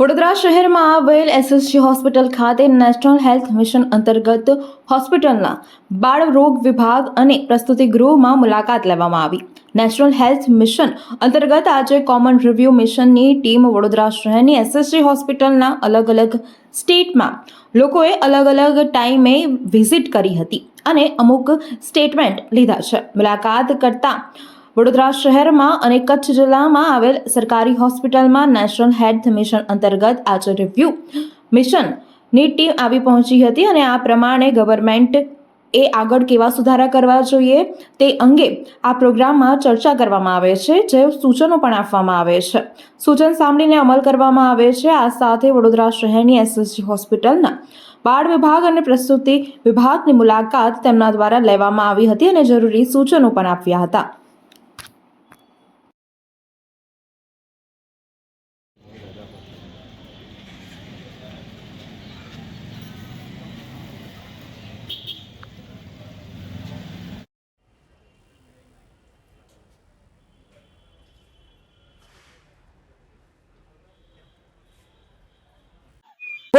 વડોદરા શહેરમાં આવેલ SSG hospital ખાતે નેશનલ હેલ્થ મિશન અંતર્ગત હોસ્પિટલના બાળ રોગ વિભાગ અને પ્રસ્તુતિ ગૃહમાં મુલાકાત લેવામાં આવી. નેશનલ હેલ્થ મિશન અંતર્ગત આજે કોમન રિવ્યૂ મિશનની ટીમ વડોદરા શહેરની એસએસજી હોસ્પિટલના અલગ અલગ સ્ટેટમાં લોકોએ અલગ અલગ ટાઈમે વિઝિટ કરી હતી અને અમુક સ્ટેટમેન્ટ લીધા છે. મુલાકાત કરતા વડોદરા શહેરમાં અને કચ્છ જિલ્લામાં આવેલ સરકારી હોસ્પિટલમાં નેશનલ હેલ્થ મિશન અંતર્ગત આજે રિવ્યુ મિશનની ટીમ આવી પહોંચી હતી અને આ પ્રમાણે ગવર્મેન્ટ એ આગળ કેવા સુધારા કરવા જોઈએ તે અંગે આ પ્રોગ્રામમાં ચર્ચા કરવામાં આવે છે, જે સૂચનો પણ આપવામાં આવે છે. સૂચન સાંભળીને અમલ કરવામાં આવે છે. આ સાથે વડોદરા શહેરની એસએસજી હોસ્પિટલના બાળ વિભાગ અને પ્રસૂતિ વિભાગની મુલાકાત તેમના દ્વારા લેવામાં આવી હતી અને જરૂરી સૂચનો પણ આપ્યા હતા.